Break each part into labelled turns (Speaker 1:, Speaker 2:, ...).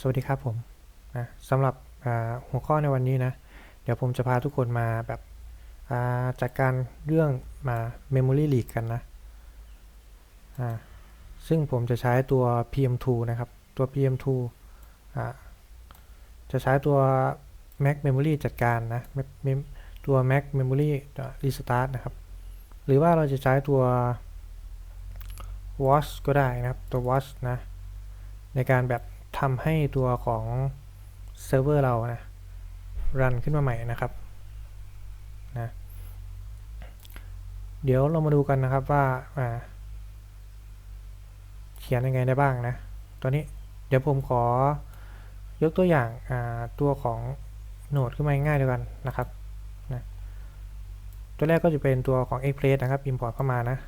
Speaker 1: สวัสดีครับผมนะสำหรับหัวข้อในวันนี้นะ เดี๋ยวผมจะพาทุกคนมาแบบจัดการเรื่องมา Memory Leak กันนะซึ่งผมจะใช้ตัว PM2 นะครับ ตัว PM2 จะใช้ตัว Mac Memory จัดการนะ ตัว Mac Memory Restart นะครับ หรือว่าเราจะใช้ตัว Watch ก็ได้นะครับ ตัว Watch นะ ในการแบบ ทำให้ตัวของเซิร์ฟเวอร์เรานะรันขึ้นมาใหม่นะครับนะเดี๋ยวเรามาดูกันนะครับว่าาเขียนยังไงได้บ้างนะตัวนี้เดี๋ยวผมขอยกตัวอย่างาตัวของโหนดขึ้นมาง่ายๆด้วยกันนะครับนะตัวแรกก็จะเป็นตัวของ Express นะครับ Import เข้ามานะ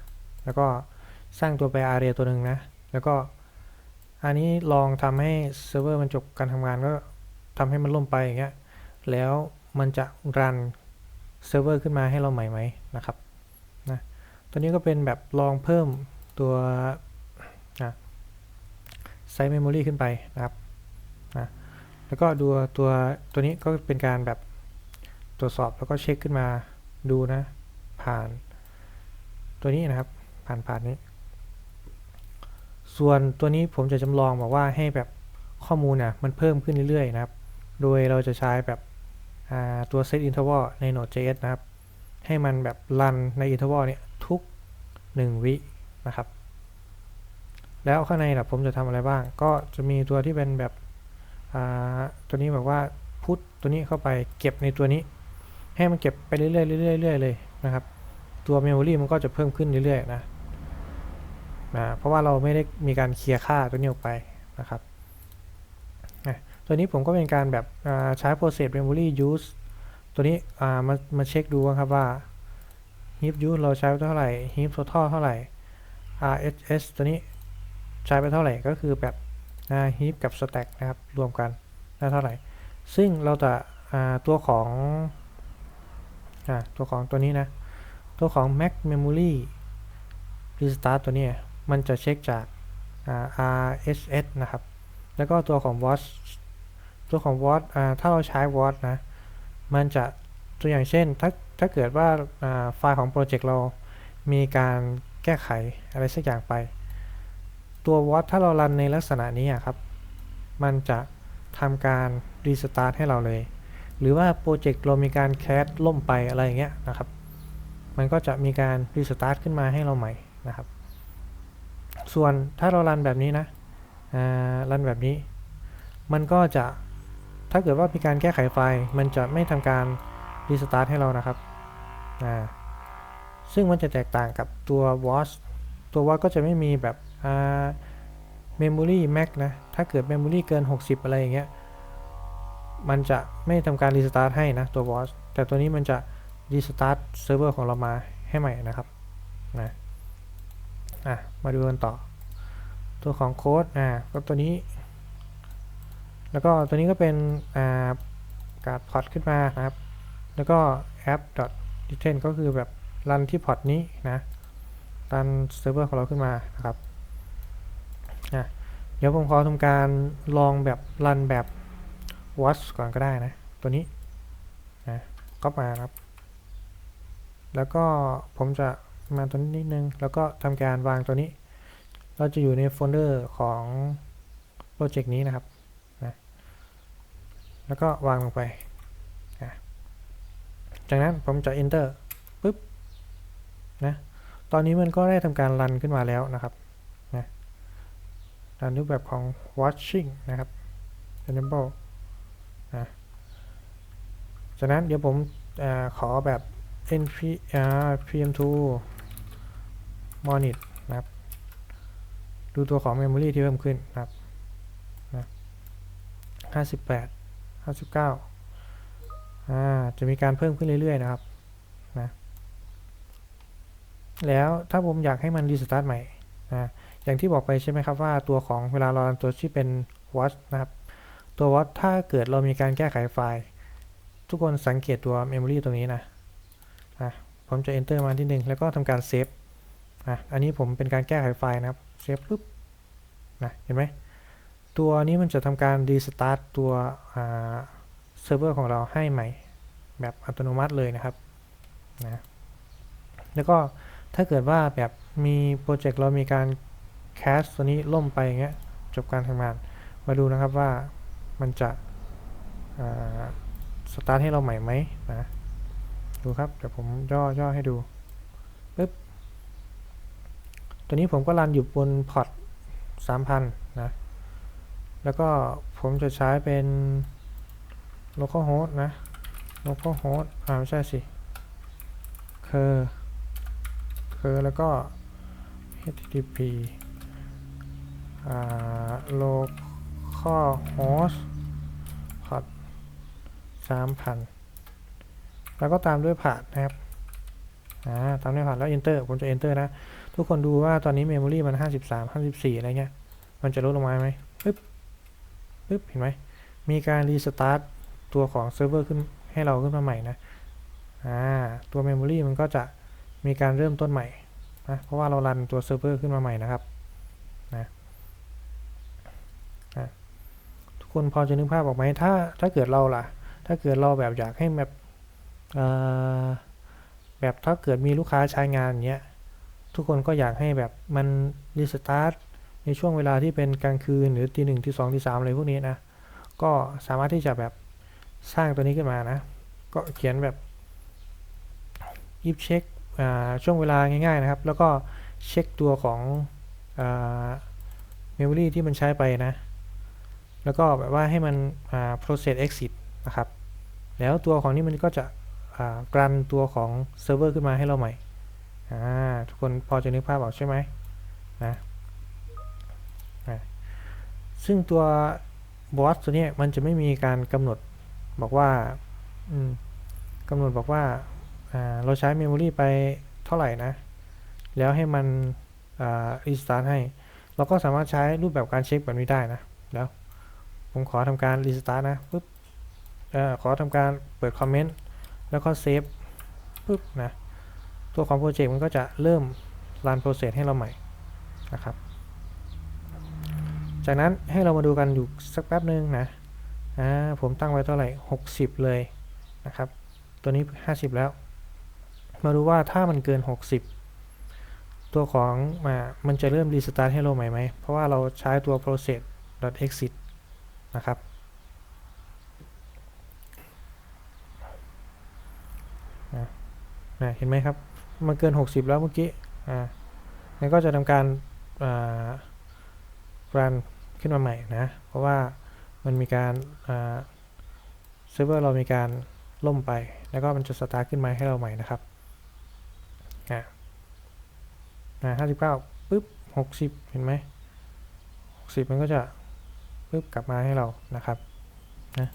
Speaker 1: แล้วก็สร้างตัวแปร array ตัวหนึ่งนะ แล้วก็ อันนี้ลองทำให้เซิร์ฟเวอร์มันจบการทำงานก็ทำให้มันล่มไปอย่างเงี้ย แล้วมันจะรันเซิร์ฟเวอร์ขึ้นมาให้เราใหม่ไหมนะครับนะตัวนี้ก็เป็นแบบลองเพิ่มตัวนะไซส์เมมโมรีขึ้นไปนะครับนะแล้วก็ดูตัวตัวนี้ก็เป็นการแบบตรวจสอบแล้วก็เช็คขึ้นมาดูนะ ผ่านตัวนี้นะครับผ่านผ่านนี้ ส่วนตัวนี้ผมจะจำลองบอกว่าให้แบบข้อมูลน่ะมันเพิ่มขึ้นเรื่อยๆนะครับ โดยเราจะใช้แบบตัว set interval ใน Node.js นะครับ ให้มันแบบรันใน interval เนี่ยทุก 1 วินะครับ แล้วข้างในล่ะผมจะทำอะไรบ้าง ก็จะมีตัวที่เป็นแบบตัวนี้แบบว่าพุทตัวนี้เข้าไปเก็บในตัวนี้ ให้มันเก็บไปเรื่อยๆเรื่อยๆเรื่อยๆเลยนะครับ ตัว memory มันก็จะเพิ่มขึ้นเรื่อยๆนะ นะเพราะว่าเราไม่ได้มีการเคลียร์ค่าตัวนี้ออกไปนะครับตัวนี้ผมก็เป็นการแบบใช้ process memory use ตัวนี้มามาเช็คดูครับว่า heap use เราใช้ไปเท่าไหร่ heap total เท่าไหร่ RHS ตัวนี้ใช้ไปเท่าไหร่ก็คือแบบนะ heap กับ stack นะครับรวมกันได้เท่าไหร่ ซึ่งเราจะาตัวของอตัวของตัวนี้นะ ตัวของ max memory restart ตัวนี้ มันจะเช็คจาก RSS นะครับ แล้วก็ตัวของ watch ตัวของ watch ถ้าเราใช้ watch นะ มันจะตัวอย่างเช่น ถ้าถ้าเกิดว่าไฟล์ของโปรเจกต์เรามีการแก้ไขอะไรสักอย่างไป ตัว watch ถ้าเรารันในลักษณะนี้อะครับ มันจะทำการ restart ให้เราเลย หรือว่าโปรเจกต์เรามีการแคสล่มไปอะไรอย่างเงี้ยนะครับ มันก็จะมีการ restart ขึ้นมาให้เราใหม่นะครับ ส่วนถ้าเรารันแบบนี้นะรันแบบนี้ มันก็จะถ้าเกิดว่ามีการแก้ไขไฟล์มันจะไม่ทำการ restart ให้เรานะครับซึ่งมันจะแตกต่างกับตัว watch ตัว watch ก็จะไม่มีแบบอ่า memory max นะ ถ้าเกิด memory เกิน 60 อะไรอย่างเงี้ย มันจะไม่ทำการ restart ให้นะตัว watch แต่ตัวนี้มันจะ restart เซิร์ฟเวอร์ของเรามาให้ใหม่นะครับนะ อะ มาดูกันต่อ ตัวของโค้ดอ่าก็ตัวนี้ แล้วก็ตัวนี้ก็เป็นอ่าการพอร์ตขึ้นมานะครับ แล้วก็ app d e t e n ก็คือแบบรันที่พอร์ตนี้นะรันเซิร์ฟเวอร์ของเราขึ้นมานะครับอะเดี๋ยวผมขอทำการลองแบบรันแบบ watch ก่อนก็ได้นะ ตัวนี้นะก็มานะครับ แล้วก็ผมจะ มาตัวนี้นิดนึง แล้วก็ทำการวางตัวนี้ เราจะอยู่ในโฟลเดอร์ของโปรเจกต์นี้นะครับนะแล้วก็วางลงไปนะจากนั้นผมจะ enter ปุ๊บนะตอนนี้มันก็ได้ทำการรันขึ้นมาแล้วนะครับนะตามรูปแบบของ watching นะครับ enable นะจากนั้นเดี๋ยวผมอขอแบบ np r pm2 มอนิตนะครับ ดูตัวของเมมโมรีที่เพิ่มขึ้นนะครับนะห้าสิบแปดห้าสิบเก้าอ่า จะมีการเพิ่มขึ้นเรื่อย ๆ นะครับ นะ แล้วถ้าผมอยากให้มันรีสตาร์ทใหม่นะอย่างที่บอกไปใช่ไหมครับว่าตัวของเวลาเราตัวที่เป็นวอทนะครับ ตัววอทถ้าเกิดเรามีการแก้ไขไฟล์ ทุกคนสังเกตตัว memory ตรงนี้นะนะผมจะ enter มาที่หนึ่งแล้วก็ทำการเซฟ อะอันนี้ผมเป็นการแก้ไขไฟล์นะครับเซฟปุ๊บนะเห็นไหมตัวนี้มันจะทำการรีสตาร์ตตัวเซิร์ฟเวอร์ของเราให้ใหม่แบบอัตโนมัติเลยนะครับนะแล้วก็ถ้าเกิดว่าแบบมีโปรเจกต์เรามีการแคสตัวนี้ล่มไปอย่างเงี้ยจบการทำงาน มาดูนะครับว่ามันจะสตาร์ทให้เราใหม่ไหมนะดูครับเดี๋ยวผมย่อย่อให้ดู ตัวนี้ผมก็รันอยู่บนพอร์ต3,000 นะ แล้วก็ผมจะใช้เป็น localhost นะ localhost อ่าไม่ใช่สิเคอร์เคอร์แล้วก็ http อ่า localhost port 3,000 แล้วก็ตามด้วยผ่านนะครับ อ่า ตามด้วยผ่านแล้ว enter ผมจะ enter นะ ทุกคนดูว่าตอนนี้ memory มัน 53 54 อะไรเงี้ย มันจะลดลงมาไหมปึ๊บปึ๊บ เห็นไหม มีการรีสตาร์ทตัวของเซิร์ฟเวอร์ขึ้นให้เราขึ้นมาใหม่นะ อ่า ตัว memory มันก็จะมีการเริ่มต้นใหม่นะ เพราะว่าเรารันตัวเซิร์ฟเวอร์ขึ้นมาใหม่นะครับนะทุกคนพอจะนึกภาพออกไหม ถ้า ถ้าเกิดเราล่ะ ถ้าเกิดเราแบบอยากให้แบบแบบถ้าเกิดมีลูกค้าใช้งานอย่างเงี้ย ทุกคนก็อยากให้แบบมันรีสตาร์ทในช่วงเวลาที่เป็นกลางคืนหรือตีหนึ่งตีสองตีสามอะไรพวกนี้นะ ก็สามารถที่จะแบบสร้างตัวนี้ขึ้นมานะ ก็เขียนแบบ if check ช่วงเวลาง่าย ๆนะครับ แล้วก็เช็คตัวของเมมโมรีที่มันใช้ไปนะ แล้วก็แบบว่าให้มัน process exit นะครับ แล้วตัวของนี้มันก็จะกรันตัวของเซิร์ฟเวอร์ขึ้นมาให้เราใหม่ ทุกคนพอจะนึกภาพออกใช่ไหมนะซึ่งตัวบอสตัวนี้มันจะไม่มีการกำหนดบอกว่ากำหนดบอกว่าเราใช้เมมโมรีไปเท่าไหร่นะ แล้วให้มันรีสตาร์ทให้ เราก็สามารถใช้รูปแบบการเช็คแบบนี้ได้นะแล้วผมขอทำการรีสตาร์ทนะปุ๊บขอทำการเปิดคอมเมนต์แล้วก็เซฟปุ๊บนะ ตัวของโปรเจกต์มันก็จะเริ่มรันโปรเซสให้เราใหม่นะครับ จากนั้นให้เรามาดูกันอยู่สักแป๊บนึงนะผมตั้งไว้เท่าไหร่ 60 เลยนะครับ ตัวนี้ 50 แล้ว มาดูว่าถ้ามันเกิน 60 ตัวของมามันจะเริ่มรีสตาร์ทให้เราใหม่ไหม เพราะว่าเราใช้ตัว process exit นะครับนะเห็นไหมครับ มันเกิน 60 แล้วเมื่อกี้ อ่ามันก็จะทำการรันขึ้นมาใหม่นะ เพราะว่ามันมีการเซิร์ฟเวอร์เรามีการล่มไป แล้วก็มันจะสตาร์ทขึ้นมาให้เราใหม่นะครับอ่าห้าสิบเก้าปึ๊บหกสิบเห็นไหมหกสิบมันก็จะปึ๊บกลับมาให้เรานะครับนะ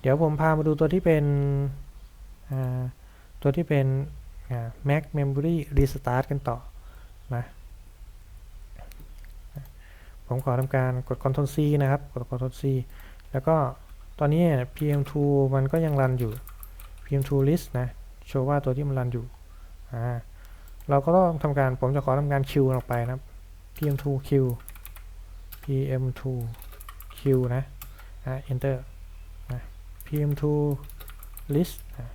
Speaker 1: เดี๋ยวผมพามาดูตัวที่เป็นตัวที่เป็น Mac Memory Restart กันต่อนะผมขอทำการกด Ctrl C นะครับ กด Ctrl C แล้วก็ตอนนี้ PM2 มันก็ยังรันอยู่ PM2 list นะ โชว์ว่าตัวที่มันรันอยู่อ่าเราก็ต้องทำการ ผมจะขอทำการคิวออกไปนะครับ pm2 q pm2 q นะนะ enter นะ pm2 list นะ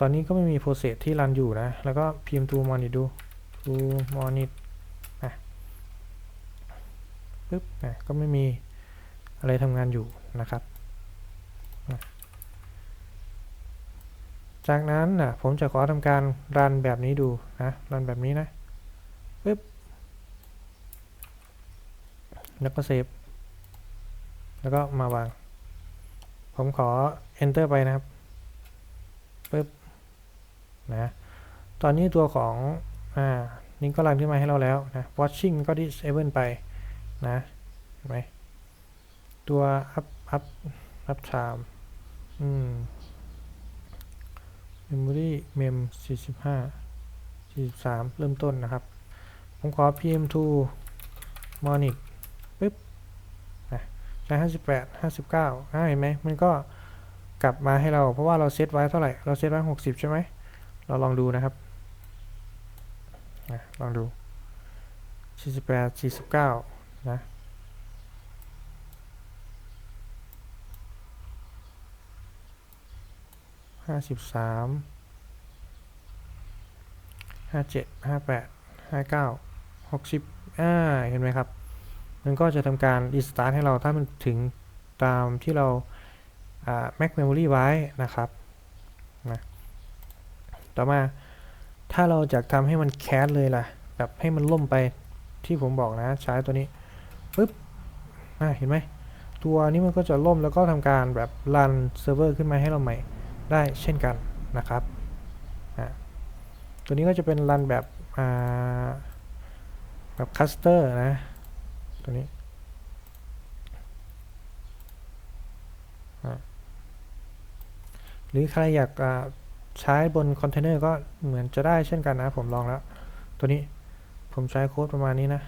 Speaker 1: ตอนนี้ก็ไม่มี process ที่รันอยู่นะ แล้วก็ pm2 monitor ดู to monitor นะปึ๊บนะก็ไม่มีอะไรทำงานอยู่นะครับ จากนั้นนะผมจะขอทำการรันแบบนี้ดูนะ รันแบบนี้นะปึ๊บ แล้วก็เซฟ แล้วก็มาวาง ผมขอ enter ไปนะครับปึ๊บ นะตอนนี้ตัวของอ่านี่ก็รันขึ้นมาให้เราแล้วนะ watching ก็ disable ไปนะเห็นไหมตัว up up up time อืม memory mem 45 43 เริ่มต้นนะครับ ผมขอ pm2 monic ปึ๊บนะใช้58 59เห็นไหมมันก็กลับมาให้เรา เพราะว่าเราเซตไว้เท่าไหร่ เราเซตไว้ 60 ใช่ไหม เราลองดูนะครับลองดู 48 49 นะห้าสิบสามห้าเจ็ดห้าแปดห้าเก้าหกสิบอ่าเห็นไหมครับ มันก็จะทำการรีสตาร์ทให้เราถ้ามันถึงตามที่เรา Mac Memory ไว้นะครับ ต่อมา ถ้าเราจะทำให้มันแคสเลยล่ะ แบบให้มันล่มไปที่ผมบอกนะใช้ตัวนี้ปึ๊บอ่าเห็นไหมตัวนี้มันก็จะล่มแล้วก็ทำการแบบรันเซิร์ฟเวอร์ขึ้นมาให้เราใหม่ได้เช่นกันนะครับอ่าตัวนี้ก็จะเป็นรันแบบอ่าแบบคัสเตอร์นะ ตัวนี้หรือใครอยากอ่า ใช้บนคอนเทนเนอร์ก็เหมือนจะได้เช่นกันนะ ผมลองแล้ว ตัวนี้ผมใช้โค้ดประมาณนี้นะ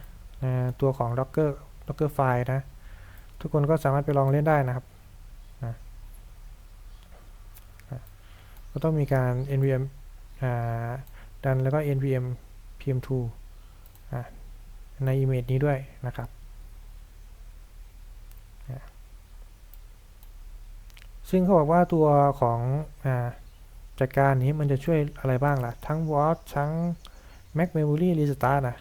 Speaker 1: ตัวของ Docker Docker File นะ ทุกคนก็สามารถไปลองเล่นได้นะครับนะนะก็ต้องมีการ npm ดันแล้วก็ npm pm2 ใน image นี้ด้วยนะครับซึ่งเขาบอกว่าตัวของอ่า จัดการนี้มันจะช่วยอะไรบ้างล่ะ ทั้ง watch ทั้ง mac memory restart นะ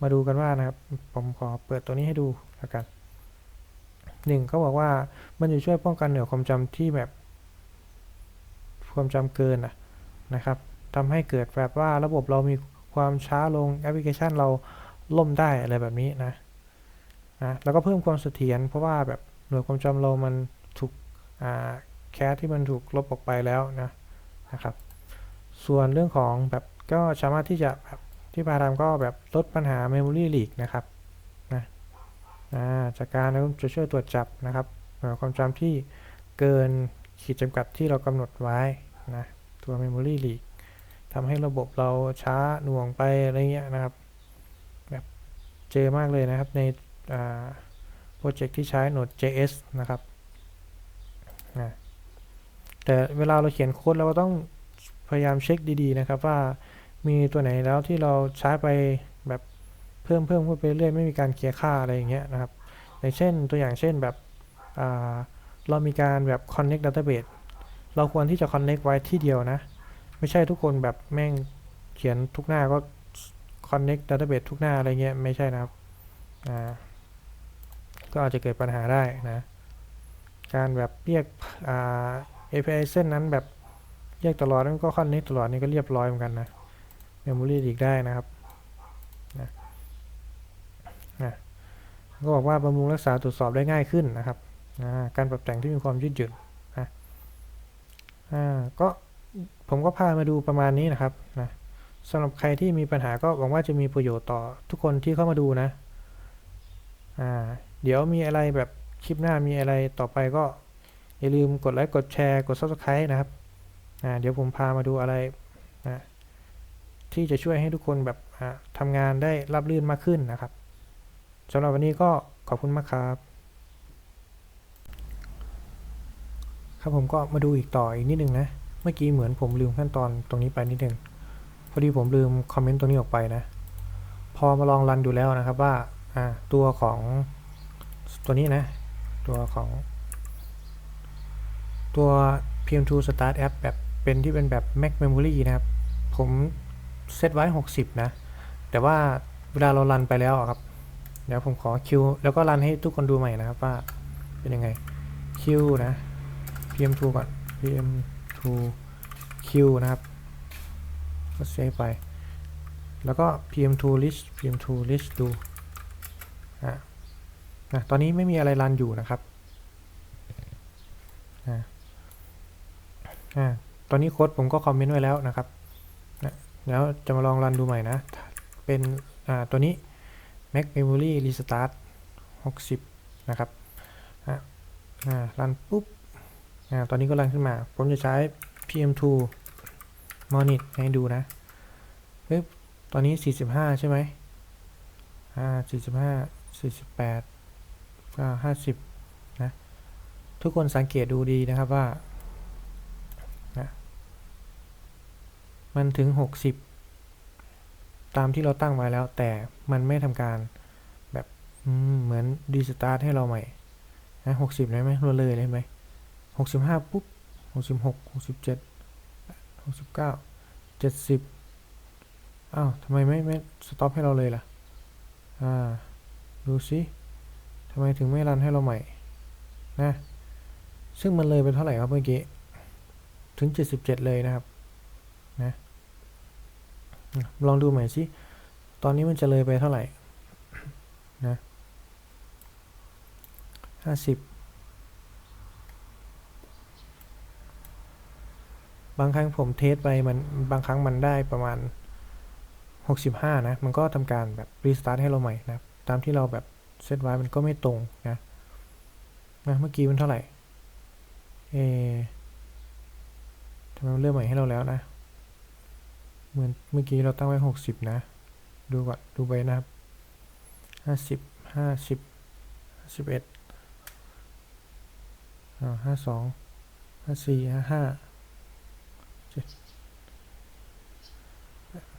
Speaker 1: มาดูกันว่านะครับ ผมขอเปิดตัวนี้ให้ดูแล้วกันหนึ่งเขาบอกว่ามันจะช่วยป้องกันเหนือความจำที่แบบ ความจำเกินนะนะครับทำให้เกิดแบบว่าระบบเรามีความช้าลงแอปพลิเคชันเราล่มได้อะไรแบบนี้นะนะแล้วก็เพิ่มความเสถียรเพราะว่าแบบหน่วยความจำเรามันถูกแคสที่มันถูกลบออกไปแล้วนะ นะครับ ส่วนเรื่องของแบบก็สามารถที่จะแบบที่พาทำก็แบบลดปัญหา Memory Leak นะครับนะจากการแล้วจะช่วยตรวจจับนะครับความจำที่เกินขีดจำกัดที่เรากำหนดไว้นะตัว Memory Leak ทำให้ระบบเราช้าหน่วงไปอะไรเงี้ยนะครับแบบเจอมากเลยนะครับในโปรเจกต์ที่ใช้ Node.js นะครับนะ แต่เวลาเราเขียนโค้ดเราก็ต้องพยายามเช็คดีๆนะครับว่ามีตัวไหนแล้วที่เราใช้ไปแบบเพิ่มเพิ่มขึ้นไปเรื่อยไม่มีการเคลียร์ค่าอะไรอย่างเงี้ยนะครับอย่างเช่นตัวอย่างเช่นแบบเรามีการแบบ connect database เราควรที่จะ connect ไว้ที่เดียวนะ ไม่ใช่ทุกคนแบบแม่งเขียนทุกหน้าก็ connect database ทุกหน้าอะไรเงี้ยไม่ใช่นะครับก็อาจจะเกิดปัญหาได้นะ การแบบเรียก API เส้นนั้นแบบเรียกตลอดนั้นก็ connect ตลอดนี่ก็เรียบร้อยเหมือนกันนะ memory อีกได้นะครับนะนะก็บอกว่าบำรุงรักษาตรวจสอบได้ง่ายขึ้นนะครับการปรับแต่งที่มีความยืดหยุ่นนะก็ผมก็พามาดูประมาณนี้นะครับนะสำหรับใครที่มีปัญหาก็หวังว่าจะมีประโยชน์ต่อทุกคนที่เข้ามาดูนะอ่าเดี๋ยวมีอะไรแบบคลิปหน้ามีอะไรต่อไปก็ อย่าลืมกดไลค์กดแชร์กด subscribe นะครับเดี๋ยวผมพามาดูอะไรนะที่จะช่วยให้ทุกคนแบบทำงานได้รับรื่นมากขึ้นนะครับสำหรับวันนี้ก็ขอบคุณมากครับ ครับผมก็มาดูอีกต่ออีกนิดนึงนะ เมื่อกี้เหมือนผมลืมขั้นตอนตรงนี้ไปนิดนึง พอดีผมลืมคอมเมนต์ตรงนี้ออกไปนะ พอมาลองรันดูแล้วนะครับว่าตัวของตัวนี้นะ ตัวของ ตัว PM2 Start App แบบเป็นที่เป็นแบบ Mac Memory นะครับ ผมเซตไว้ 60 นะ แต่ว่าเวลาเรารันไปแล้วครับ เดี๋ยวผมขอคิวแล้วก็รันให้ทุกคนดูใหม่นะครับว่าเป็นยังไงคิวนะ pm2 ก่อน pm2 q นะครับ ก็เซฟไป แล้วก็ pm2 list pm2 list ดูอะนะตอนนี้ไม่มีอะไรรันอยู่นะครับอ่า อ่าตอนนี้โค้ดผมก็คอมเมนต์ไว้แล้วนะครับนะแล้วจะมาลองรันดูใหม่นะ เป็นอ่าตัวนี้ Mac Memory Restart 60 นะครับอ่ารันปุ๊บอ่าตอนนี้ก็รันขึ้นมา ผมจะใช้ PM2 Monitor ให้ดูนะเฮ้ยตอนนี้ 45 ใช่ไหมอ่า45 48ก็50นะทุกคนสังเกตดูดีนะครับว่านะ มันถึง 60 ตามที่เราตั้งไว้แล้ว แต่มันไม่ทำการแบบเหมือนดีสตาร์ทให้เราใหม่นะหกสิบได้ไหมเราเลยได้ไหมหกสิบห้าปุ๊บหกสิบหกหกสิบเจ็ดหกสิบเก้าเจ็ดสิบอ้าวทำไมไม่ไม่สต็อปให้เราเลยล่ะ อ่า ดูสิทำไมถึงไม่รันให้เราใหม่ นะ ซึ่งมันเลยไปเท่าไหร่ครับเมื่อกี้ ถึง 77 เลยนะครับ ลองดูใหม่สิตอนนี้มันจะเลยไปเท่าไหร่นะ50บบางครั้งผมเทสไปมันบางครั้งมันได้ประมาณ 65 นะ มันก็ทำการแบบรีสตาร์ทให้เราใหม่นะตามที่เราแบบเซตไว้มันก็ไม่ตรงนะนะเมื่อกี้มันเท่าไหร่เออทำไมมันเริ่มใหม่ให้เราแล้วนะ เหมือนเมื่อกี้เราตั้งไว้ 60 นะ ดูก่อนดูไปนะครับ 50 50 51อ่า52 54 55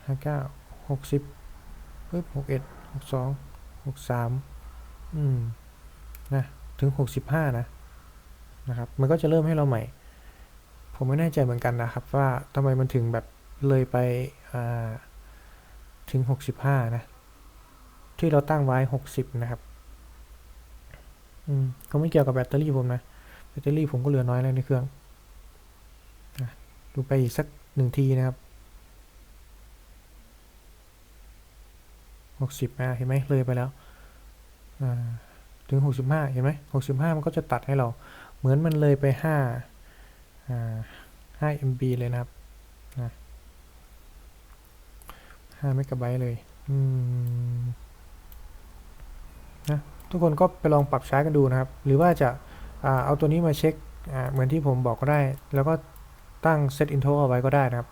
Speaker 1: ห้าเก้าหกสิบปึ๊บหกเอ็ดหกสองหกสามอืมนะถึงหกสิบห้านะนะครับ มันก็จะเริ่มให้เราใหม่ ผมไม่แน่ใจเหมือนกันนะครับ ว่าทำไมมันถึงแบบ เลยไปถึงหกสิบห้านะ ที่เราตั้งไว้หกสิบนะครับ อืมก็ไม่เกี่ยวกับแบตเตอรี่ผมนะ แบตเตอรี่ผมก็เหลือน้อยแล้วในเครื่องนะดูไปอีกสักหนึ่งทีนะครับหกสิบนะเห็นไหมเลยไปแล้วถึงหกสิบห้าเห็นไหมหกสิบห้ามันก็จะตัดให้เรา เหมือนมันเลยไปห้าห้า MB เลยนะครับนะ ห้าเมกะไบต์เลยนะทุกคนก็ไปลองปรับใช้กันดูนะครับ หรือว่าจะอาเอาตัวนี้มาเช็คเหมือนที่ผมบอกก็ได้ แล้วก็ตั้ง set interval เอาไว้ก็ได้นะครับ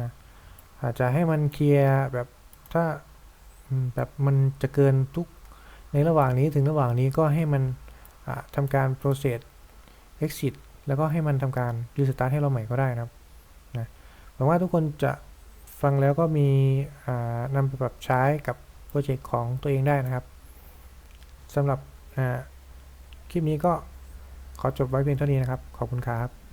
Speaker 1: นะอาจจะให้มันเคลียร์แบบถ้าแบบมันจะเกินทุกในระหว่างนี้ถึงระหว่างนี้ก็ให้มันทำการ process exit แล้วก็ให้มันทำการ restart ให้เราใหม่ก็ได้นะครับนะหวังว่าทุกคนจะ ฟังแล้วก็มีนำไปปรับใช้กับโปรเจกต์ของตัวเองได้นะครับสำหรับคลิปนี้ก็ขอจบไว้เพียงเท่านี้นะครับ ขอบคุณครับ